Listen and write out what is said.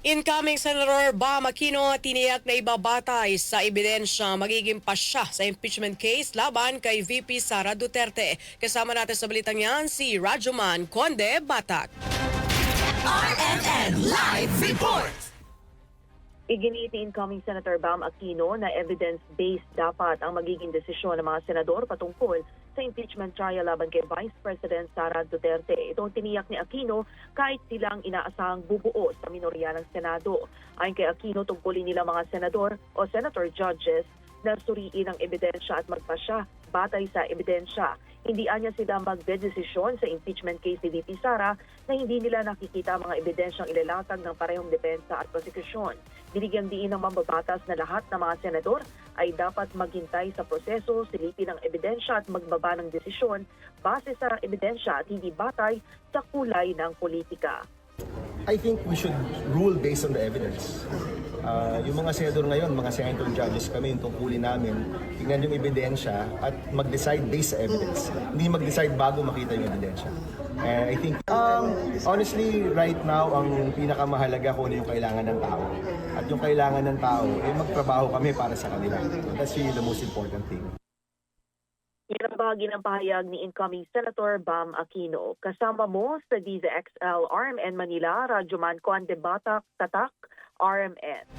Incoming Senator Bam Aquino tiniyak na ibabatay sa ebidensya magiging pasya sa impeachment case laban kay VP Sara Duterte. Kasama natin sa balitang yan si Rajuman Conde Batak. RMN Live Report! Iginiit ni incoming Senator Bam Aquino na evidence-based dapat ang magiging desisyon ng mga senador patungkol impeachment trial laban kay Vice President Sara Duterte. Ito ang tiniyak ni Aquino kahit silang inaasahang bubuo sa minorya ng Senado. Ayon kay Aquino, tungkulin nila mga senador o senator judges na suriin ang ebidensya at magpasya batay sa ebidensya. Hindi anya sila magdedesisyon sa impeachment case ni VP Sara na hindi nila nakikita mga ebidensyang ilalatag ng parehong depensa at prosekusyon. Binigyang diin ng mambabatas na lahat ng mga senador ay dapat maghintay sa proseso, silipin ang ebidensya at magbaba ng desisyon base sa ebidensya at hindi batay sa kulay ng politika. I think we should rule based on the evidence. Ah, yung mga senador ngayon, mga senator judges kami, yung tungkulin namin, tingnan yung ebidensya at mag-decide based sa evidence. Hindi mag-decide bago makita yung ebidensya. And I think, um, honestly, right now, ang pinakamahalaga kung ano yung kailangan ng tao. At yung kailangan ng tao, eh magtrabaho kami para sa kanila. That's really the most important thing. Yan ang bahagi ng pahayag ni incoming Senator Bam Aquino. Kasama mo sa DZXL RMN Manila, Radyoman Conde Batak, Tatak, RMN.